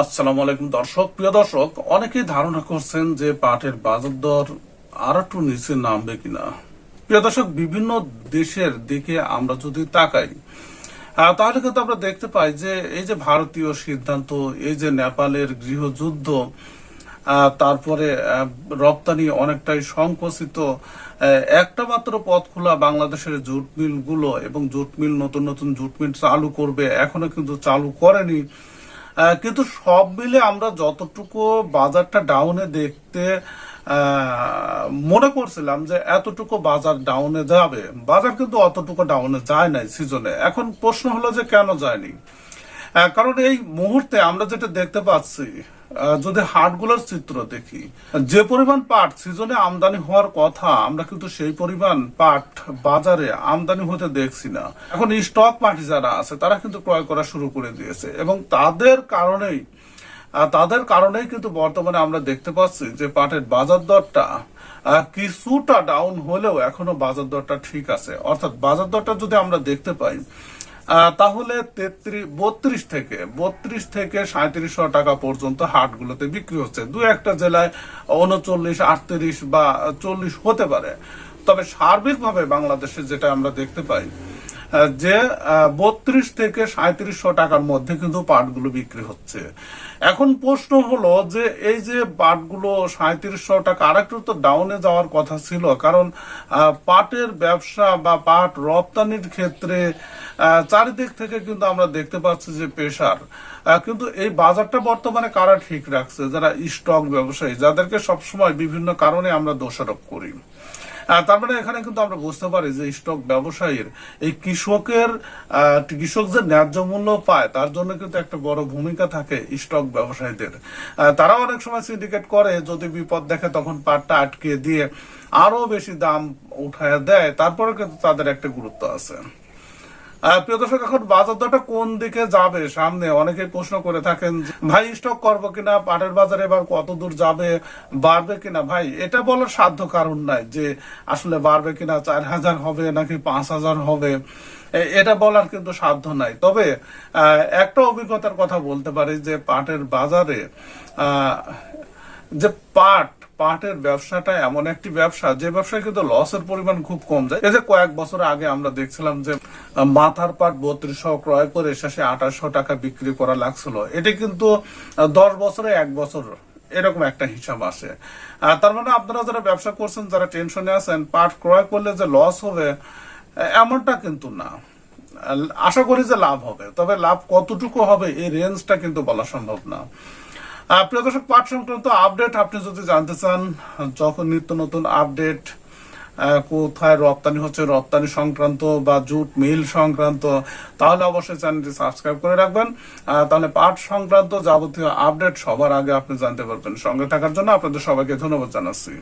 আসসালামু আলাইকুম দর্শক, প্রিয় দর্শক, অনেকেই ধারণা করছেন যে পাটের বাজার দর আর একটু নিচে নামবে কিনা। প্রিয় দর্শক, বিভিন্ন দেশের দিকে আমরা যদি তাকাই তাহলে কিন্তু আমরা দেখতে পাই যে এই যে ভারতীয় সিদ্ধান্ত, এই যে নেপালের গৃহযুদ্ধ তারপরে রপ্তানি অনেকটাই সংকুচিত একটা মাত্র পথ খোলা বাংলাদেশের জুট মিলগুলো এবং জুট মিল, নতুন নতুন জুট মিল চালু করবে, এখনও কিন্তু চালু করেনি। কিন্তু সব মিলে আমরা যতটুকু বাজারটা ডাউনে দেখতে মনে করছিলাম যে এতটুকু বাজার ডাউনে যাবে। বাজার কিন্তু অতটুকু ডাউনে যায় নাই সিজনে এখন প্রশ্ন হলো যে কেন যায়নি? কারণ এই মুহূর্তে আমরা যেটা দেখতে পাচ্ছি যদি হাটগুলোর চিত্র দেখি, যে পরিমাণ পাট সিজনে আমদানি হওয়ার কথা আমরা কিন্তু সেই পরিমাণ পাট বাজারে আমদানি হতে দেখছি না। এখন স্টক পার্টি যারা আছে, তারা কিন্তু ক্রয় করা শুরু করে দিয়েছে এবং তাদের কারণেই তাদের কারণেই কিন্তু বর্তমানে আমরা দেখতে পাচ্ছি যে পাটের বাজার দরটা কিছুটা ডাউন হলেও এখনও বাজার দরটা ঠিক আছে। অর্থাৎ বাজার দরটা যদি আমরা দেখতে পাই তাহলে তেত্রিশ বত্রিশ থেকে বত্রিশ থেকে সাঁত্রিশশো টাকা পর্যন্ত হাটগুলোতে বিক্রি হচ্ছে। দু একটা জেলায় উনচল্লিশ, আটত্রিশ বা চল্লিশ হতে পারে। তবে সার্বিকভাবে বাংলাদেশে যেটা আমরা দেখতে পাই যে বত্রিশ থেকে সাঁত্রিশশো টাকার মধ্যে কিন্তু পাটগুলো বিক্রি হচ্ছে। এখন প্রশ্ন হলো যে, এই যে পাটগুলো সাঁত্রিশশো টাকা, আরেকটু তো ডাউনে যাওয়ার কথা ছিল, কারণ পাটের ব্যবসা বা পাট রপ্তানির ক্ষেত্রে চারিদিক থেকে কিন্তু আমরা দেখতে পাচ্ছি যে পেশার কিন্তু এই বাজারটা বর্তমানে কারা ঠিক রাখছে? যারা স্টক ব্যবসায়ী, যাদেরকে সবসময় বিভিন্ন কারণে আমরা দোষারোপ করি। তার মানে এখানে কিন্তু আমরা বুঝতে পারি যে স্টক ব্যবসায়ীর এই কৃষকের কৃষক যে ন্যায্য মূল্য পায়, তার জন্য কিন্তু একটা বড় ভূমিকা থাকে স্টক ব্যবসায়ীদের। তারা অনেক সময় সিন্ডিকেট করে, যদি বিপদ দেখে তখন পাটটা আটকে দিয়ে আরও বেশি দাম উঠায় দেয় তারপরে কিন্তু তাদের একটা গুরুত্ব আছে। প্রিয় দর্শক, এখন বাজার দরটা কোন দিকে যাবে? সামনে অনেকে প্রশ্ন করে থাকেন ভাই স্টক করব কিনা? পাটের বাজারে এবার কত দূর যাবে? বাড়বে কিনা? ভাই, এটা বলার সাধ্য কারণ নাই যে, আসলে বাড়বে কিনা? চার হাজার হবে নাকি পাঁচ হাজার হবে? এটা বলার কিন্তু সাধ্য নাই। তবে একটা অভিজ্ঞতার কথা বলতে পারি যে, পাটের বাজারে যে পাট পাটের ব্যবসাটা এমন একটি ব্যবসা যে ব্যবসায় কিন্তু লসের পরিমাণ খুব কম যায়। এই যে কয়েক বছর আগে আমরা দেখছিলাম যে মাথার পাট বত্রিশশো ক্রয় করে শেষে আঠাশশো টাকা বিক্রি করা লাগছিল। এটি কিন্তু দশ বছরে এক বছর এরকম একটা হিসাব আসে। আহ, তার মানে আপনারা যারা ব্যবসা করছেন যারা টেনশনে আছেন পাট ক্রয় করলে যে লস হবে এমনটা কিন্তু না। আশা করি যে লাভ হবে তবে লাভ কতটুকু হবে এই রেঞ্জটা কিন্তু বলা সম্ভব না। প্রিয় দর্শক, পাঠ সংক্রান্ত আপডেট আপনি যদি জানতে চান, যখন নিত্য নতুন আপডেট কোথায় রপ্তানি হচ্ছে, রপ্তানি সংক্রান্ত বা জুট মিল সংক্রান্ত, তাহলে অবশ্যই চ্যানেলটি সাবস্ক্রাইব করে রাখবেন। তাহলে পাঠ সংক্রান্ত যাবতীয় আপডেট সবার আগে আপনি জানতে পারবেন। সঙ্গে থাকার জন্য আপনাদের সবাইকে ধন্যবাদ জানাচ্ছি।